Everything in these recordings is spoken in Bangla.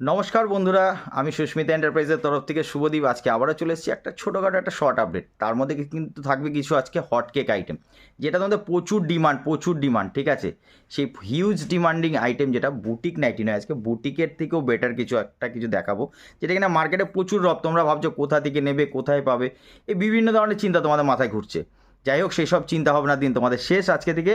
নমস্কার বন্ধুরা, আমি সুস্মিতা এন্টারপ্রাইজের তরফ থেকে শুভদীপ। আজকে আবারও চলে এসেছি একটা ছোটোখাটো একটা শর্ট আপডেট তার মধ্যে কিন্তু থাকবে কিছু আজকে হট কেক আইটেম যেটা তোমাদের প্রচুর ডিমান্ড প্রচুর ডিমান্ড ঠিক আছে? সেই হিউজ ডিমান্ডিং আইটেম যেটা বুটিক নাইটি নয় আজকে বুটিকের থেকেও বেটার কিছু একটা কিছু দেখাবো, যেটা কিনা মার্কেটে প্রচুর রব তোমরা ভাবছ কোথা থেকে নেবে, কোথায় পাবে? এই বিভিন্ন ধরনের চিন্তা তোমাদের মাথায় ঘুরছে। যাই হোক সেই সব চিন্তা ভাবনার দিন তোমাদের শেষ আজকে থেকে।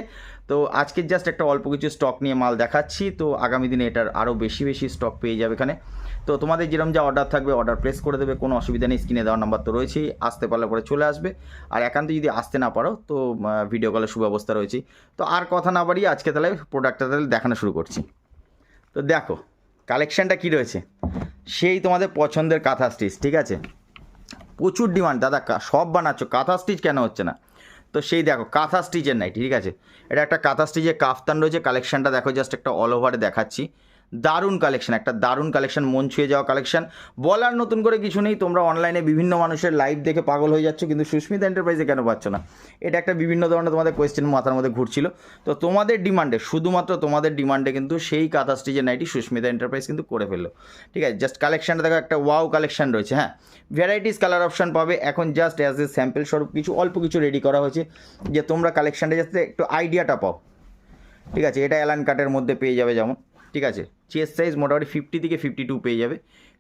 তো আজকে জাস্ট একটা অল্প কিছু স্টক নিয়ে মাল দেখাচ্ছি। তো আগামী দিনে এটার আরও বেশি বেশি স্টক পেয়ে যাবে এখানে। তো তোমাদের যেরকম যা অর্ডার থাকবে অর্ডার প্লেস করে দেবে। কোনো অসুবিধা নেই স্ক্রিনে দেওয়ার নাম্বার তো রয়েছেই। আসতে পারলে পরে চলে আসবে। আর একান্ত যদি আসতে না পারো, তো ভিডিও কলের সুব্যবস্থা রয়েছে। তো আর কথা না বাড়িয়ে আজকে তাহলে প্রোডাক্টটা তাহলে দেখানো শুরু করছি। তো দেখো কালেকশানটা কী রয়েছে? সেই তোমাদের পছন্দের কাঁথা স্টিচ ঠিক আছে? প্রচুর ডিমান্ড দাদা সব বানাচ্ছ। কাঁথা স্টিচ কেন হচ্ছে না? তো সেই দেখো কাঁথা স্টিচের নাইটি ঠিক আছে? এটা একটা কাঁথা স্টিচের কাফতান রয়েছে কালেকশানটা দেখো জাস্ট একটা অল ওভারে দেখাচ্ছি। দারুণ কালেকশন একটা দারুণ কালেকশন মন ছুঁয়ে যাওয়া কালেকশন বলার নতুন করে কিছু নেই, তোমরা অনলাইনে বিভিন্ন মানুষের লাইভ দেখে পাগল হয়ে যাচ্ছ, কিন্তু সুস্মিতা এন্টারপ্রাইজে কেন পাচ্ছ না? এটা একটা বিভিন্ন ধরনের তোমাদের কোয়েশ্চেন মাথার মধ্যে ঘুরছিল। তো তোমাদের ডিমান্ডে শুধুমাত্র তোমাদের ডিমান্ডে কিন্তু সেই কাঁথা স্টিচের নাইটি সুস্মিতা এন্টারপ্রাইজ কিন্তু করে ফেলল। ঠিক আছে জাস্ট কালেকশনটা দেখো, একটা ওয়াও কালেকশন রয়েছে হ্যাঁ? ভ্যারাইটিস কালার অপশন পাবে, এখন জাস্ট অ্যাজ এ স্যাম্পল স্বরূপ কিছু, অল্প কিছু রেডি করা হয়েছে, যে তোমরা কালেকশনটা যাতে একটু আইডিয়াটা পাও। ঠিক আছে, এটা অ্যালান কাটের মধ্যে পেয়ে যাবে যেমন। ঠিক আছে? চেস্ট সাইজ মোটামুটি ফিফটি থেকে ফিফটি টু পেয়ে যাবে।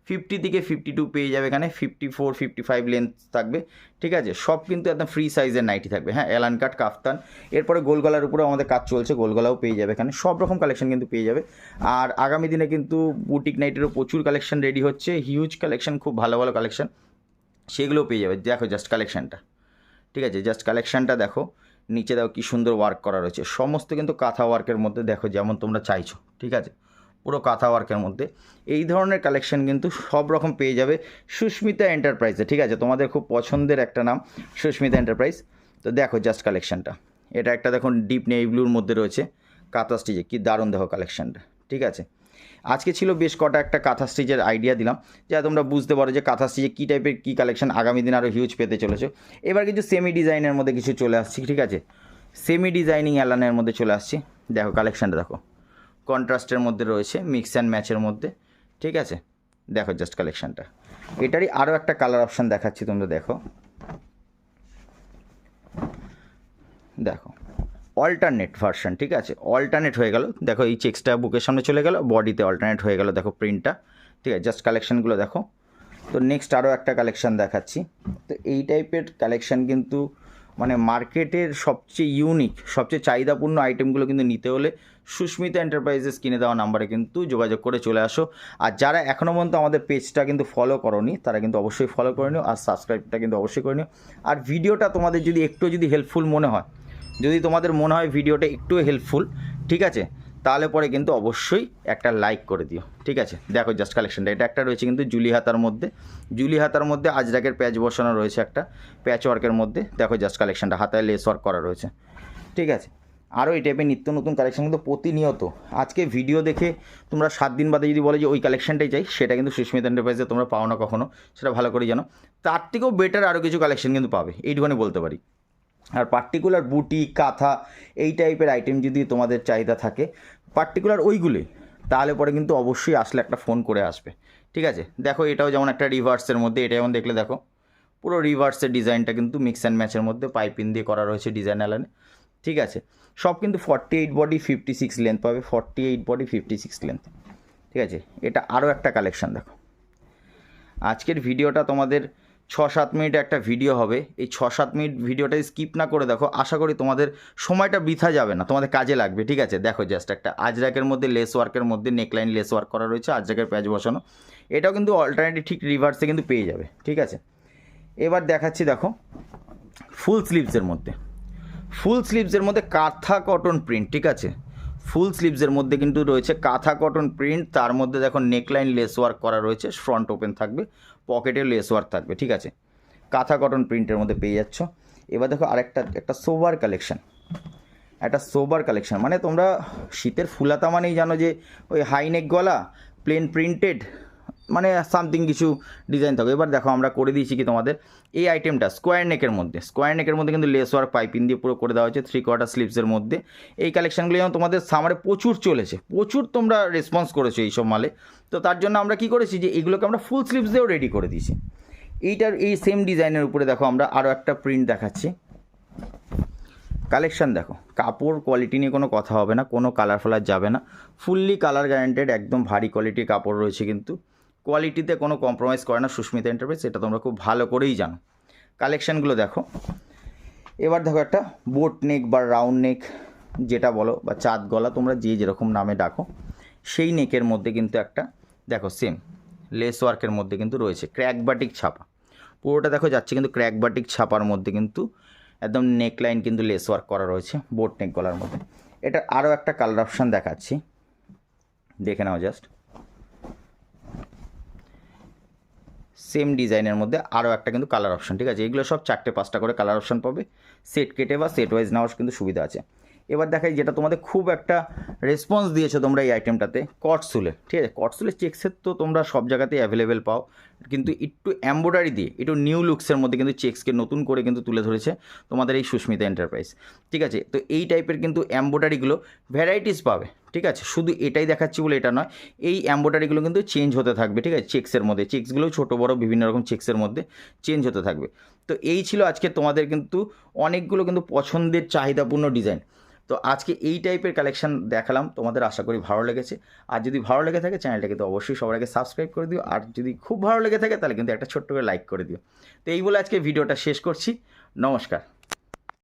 ফিফটি থেকে ফিফটি টু পেয়ে যাবে এখানে fifty four fifty five length থাকবে। ঠিক আছে? সব কিন্তু একদম ফ্রি সাইজের নাইটি থাকবে। হ্যাঁ অ্যালান কাট কাফতান এরপরে গোলগলার উপরেও আমাদের কাজ চলছে গোলগলাও পেয়ে যাবে এখানে। সব রকম কালেকশন কিন্তু পেয়ে যাবে। আর আগামী দিনে কিন্তু বুটিক নাইটেরও প্রচুর কালেকশন রেডি হচ্ছে। হিউজ কালেকশন খুব ভালো ভালো কালেকশন সেগুলোও পেয়ে যাবে। দেখো জাস্ট কালেকশনটা ঠিক আছে? জাস্ট কালেকশনটা দেখো। নিচে দেখো কী সুন্দর ওয়ার্ক করা রয়েছে। সমস্ত কিন্তু কাঁথা ওয়ার্কের মধ্যে দেখো যেমন তোমরা চাইছো, ঠিক আছে? পুরো কাঁথা ওয়ার্কের মধ্যে। এই ধরনের কালেকশন কিন্তু সব রকম পেয়ে যাবে সুস্মিতা এন্টারপ্রাইজে ঠিক আছে? তোমাদের খুব পছন্দের একটা নাম, সুস্মিতা এন্টারপ্রাইজ তো দেখো জাস্ট কালেকশনটা এটা একটা দেখুন ডিপ নেই ব্লুর মধ্যে রয়েছে। কাঁথা স্টিচে কী দারুণ দেখো কালেকশানটা ঠিক আছে? আজকে ছিল বেশ কটা একটা কাঁথা স্টিচের আইডিয়া দিলাম, যা তোমরা বুঝতে পারো যে কাঁথা স্টিচে কী টাইপের কী কালেকশন আগামী দিন আরও হিউজ পেতে চলেছে। এবার কিছু সেমি ডিজাইনের মধ্যে কিছু চলে আসছি, ঠিক আছে? সেমি ডিজাইনিং অ্যালানের মধ্যে চলে আসছি। দেখো কালেকশানটা দেখো। কন্ট্রাস্টের মধ্যে রয়েছে মিক্স অ্যান্ড ম্যাচের মধ্যে, ঠিক আছে? দেখো জাস্ট কালেকশানটা এটারই আরও একটা কালার অপশান দেখাচ্ছি তোমরা, দেখো। দেখো। অল্টারনেট ভার্সন ঠিক আছে? অল্টারনেট হয়ে গেল। দেখো, এই চেক্সটা বুকের সামনে চলে গেল বডিতে অল্টারনেট হয়ে গেল, দেখো প্রিন্টটা ঠিক আছে জাস্ট কালেকশানগুলো দেখো। তো নেক্সট আরও একটা কালেকশান দেখাচ্ছি। তো এই টাইপের কালেকশান কিন্তু মানে মার্কেটের সবচেয়ে ইউনিক সবচেয়ে চাহিদাপূর্ণ আইটেমগুলো কিন্তু নিতে হলে সুস্মিতা এন্টারপ্রাইজেস কিনে দেওয়া নাম্বারে কিন্তু যোগাযোগ করে চলে আসো। আর যারা এখনও পর্যন্ত আমাদের পেজটা কিন্তু ফলো করনি, তারা কিন্তু অবশ্যই ফলো করে নিও, আর সাবস্ক্রাইবটা কিন্তু অবশ্যই করে নিও। আর ভিডিওটা তোমাদের যদি একটু যদি হেল্পফুল মনে হয় যদি তোমাদের মনে হয় ভিডিওটা একটু হেল্পফুল ঠিক আছে? তাহলে পরে কিন্তু অবশ্যই একটা লাইক করে দিও, ঠিক আছে? দেখো জাস্ট কালেকশনটা এটা একটা রয়েছে কিন্তু জুলি হাতার মধ্যে। জুলি হাতার মধ্যে আজরাকের প্যাচ বসানো রয়েছে একটা প্যাচ ওয়ার্কের মধ্যে। দেখো জাস্ট কালেকশনটা হাতায় লেস ওয়ার্ক করা রয়েছে, ঠিক আছে? আরও এই টাইপের নিত্য নতুন কালেকশন কিন্তু প্রতিনিয়ত। আজকে ভিডিও দেখে তোমরা সাত দিন বাদে যদি বলে যে ওই কালেকশনটাই চাই, সেটা কিন্তু সুস্মিতা এন্টারপ্রাইজে তোমরা পাও না কখনো, সেটা ভালো করে জানো। তার থেকেও বেটার আরও কিছু কালেকশন কিন্তু পাবে এইটুখানি বলতে পারি। আর পার্টিকুলার বুটি কাঁথা, এই টাইপের আইটেম যদি তোমাদের চাহিদা থাকে পার্টিকুলার ওইগুলোই তাহলে পরে কিন্তু অবশ্যই আসলে একটা ফোন করে আসবে। ঠিক আছে? দেখো, এটাও যেমন একটা রিভার্সের মধ্যে, এটা যেমন দেখলে দেখো, পুরো রিভার্সের ডিজাইনটা কিন্তু মিক্স অ্যান্ড ম্যাচের মধ্যে পাইপিন দিয়ে করা রয়েছে ডিজাইন অ্যালানে ঠিক আছে? সব কিন্তু forty eight body fifty six length পাবে forty eight body fifty six length ঠিক আছে? এটা আরও একটা কালেকশন দেখো। আজকের ভিডিওটা তোমাদের ছ সাত মিনিট একটা ভিডিও হবে। এই ছ সাত মিনিট ভিডিওটা স্কিপ না করে দেখো, আশা করি তোমাদের সময়টা বৃথা যাবে না, তোমাদের কাজে লাগবে, ঠিক আছে? দেখো জাস্ট একটা আজরাকের মধ্যে লেস ওয়ার্কের মধ্যে নেকলাইন লেস ওয়ার্ক করা রয়েছে, আজরাকের প্যাচ বসানো। এটাও কিন্তু অল্টারনেটিভ ঠিক রিভার্সে কিন্তু পেয়ে যাবে, ঠিক আছে? এবার দেখাচ্ছি দেখো ফুল স্লিভসের মধ্যে। ফুল স্লিভসের মধ্যে কাঁথা কটন প্রিন্ট ঠিক আছে? ফুল স্লিভসের মধ্যে কিন্তু রয়েছে কাঁথা কটন প্রিন্ট, তার মধ্যে দেখো নেকলাইন লেস ওয়ার্ক করা রয়েছে, ফ্রন্ট ওপেন থাকবে, পকেটে লেস ওয়ার্ক থাকবে, ঠিক আছে? কাঁথা কটন প্রিন্টের মধ্যে পেয়ে যাচ্ছ। এবার দেখো আরেকটা, একটা সোবার কালেকশন। একটা সোবার কালেকশান মানে তোমরা শীতের ফুলাতা মানেই জানো যে ওই হাইনেক গলা, প্লেন প্রিন্টেড মানে সামথিং কিছু ডিজাইন থাকবে এবার দেখো আমরা করে দিয়েছি কি তোমাদের? এই আইটেমটা স্কোয়ার নেকের মধ্যে। স্কোয়ার নেকের মধ্যে কিন্তু লেস ওয়ার্ক পাইপিং দিয়ে পুরো করে দেওয়া হয়েছে থ্রি কোয়ার্টার স্লিপসের মধ্যে। এই কালেকশানগুলো যেমন তোমাদের সামারে প্রচুর চলেছে, প্রচুর তোমরা রেসপন্স করেছ এইসব মালে। তো তার জন্য আমরা কি করেছি যে এগুলোকে আমরা ফুল স্লিপস দিয়েও রেডি করে দিয়েছি। এইটার এই সেম ডিজাইনের উপরে দেখো আমরা আরও একটা প্রিন্ট দেখাচ্ছি। কালেকশান দেখো, কাপড় কোয়ালিটি নিয়ে কোনো কথা হবে না, কোনো কালার ফালার যাবে না। ফুললি কালার গ্যারান্টেড একদম ভারী কোয়ালিটির কাপড় রয়েছে কিন্তু। কোয়ালিটিতে কোনো কম্প্রোমাইজ করে না সুস্মিতা এন্টারপ্রাইজ এটা তোমরা খুব ভালো করেই জানো। কালেকশানগুলো দেখো। এবার দেখো একটা বোট নেক বা রাউন্ড নেক যেটা বলো, বা চাঁদ গলা, তোমরা যে যেরকম নামে ডাকো, সেই নেকের মধ্যে কিন্তু একটা, দেখো সেম লেস ওয়ার্কের মধ্যে কিন্তু রয়েছে ক্র্যাক বাটিক ছাপা। পুরোটা দেখো যাচ্ছে কিন্তু ক্র্যাক বাটিক ছাপার মধ্যে কিন্তু একদম নেক লাইন কিন্তু লেস ওয়ার্ক করা রয়েছে বোট নেক গলার মধ্যে। এটা আরও একটা কালার অপশান দেখাচ্ছি। দেখে নাও জাস্ট সেম ডিজাইনের মধ্যে আরও একটা কিন্তু কালার অপশন ঠিক আছে? এগুলো সব চারটে পাঁচটা করে কালার অপশন পাবে। সেট কেটে বা সেট ওয়াইজ নেওয়ার কিন্তু সুবিধা আছে। এবার দেখাই যেটা তোমাদের খুব একটা রেসপন্স দিয়েছ তোমরা এই আইটেমটাতে কটসুলের, ঠিক আছে? কটসুলের চেক্সের তো তোমরা সব জায়গাতেই অ্যাভেলেবেল পাও। কিন্তু একটু এম্ব্রয়ডারি দিয়ে, একটু নিউ লুকসের মধ্যে কিন্তু চেক্সকে নতুন করে কিন্তু তুলে ধরেছে তোমাদের এই সুস্মিতা এন্টারপ্রাইজ ঠিক আছে? তো এই টাইপের কিন্তু এম্ব্রয়ডারিগুলো ভ্যারাইটিস পাবে। ঠিক আছে? শুধু এটাই দেখাচ্ছি বলে এটা নয়, এই এম্ব্রয়ডারিগুলো কিন্তু চেঞ্জ হতে থাকবে। ঠিক আছে? চেক্সের মধ্যে চেক্সগুলো ছোটো, বড়, বিভিন্ন রকম চেক্সের মধ্যে চেঞ্জ হতে থাকবে। তো এই ছিল আজকে তোমাদের কিন্তু অনেকগুলো কিন্তু পছন্দের চাহিদাপূর্ণ ডিজাইন তো আজকে এই টাইপের কালেকশান দেখালাম, তোমাদের আশা করি ভালো লেগেছে। আর যদি ভালো লেগে থাকে চ্যানেলটাকে তো অবশ্যই সবার আগে সাবস্ক্রাইব করে দিও। আর যদি খুব ভালো লেগে থাকে, তাহলে কিন্তু একটা ছোট্ট করে লাইক করে দিও। তো এই বলে আজকে ভিডিওটা শেষ করছি। নমস্কার।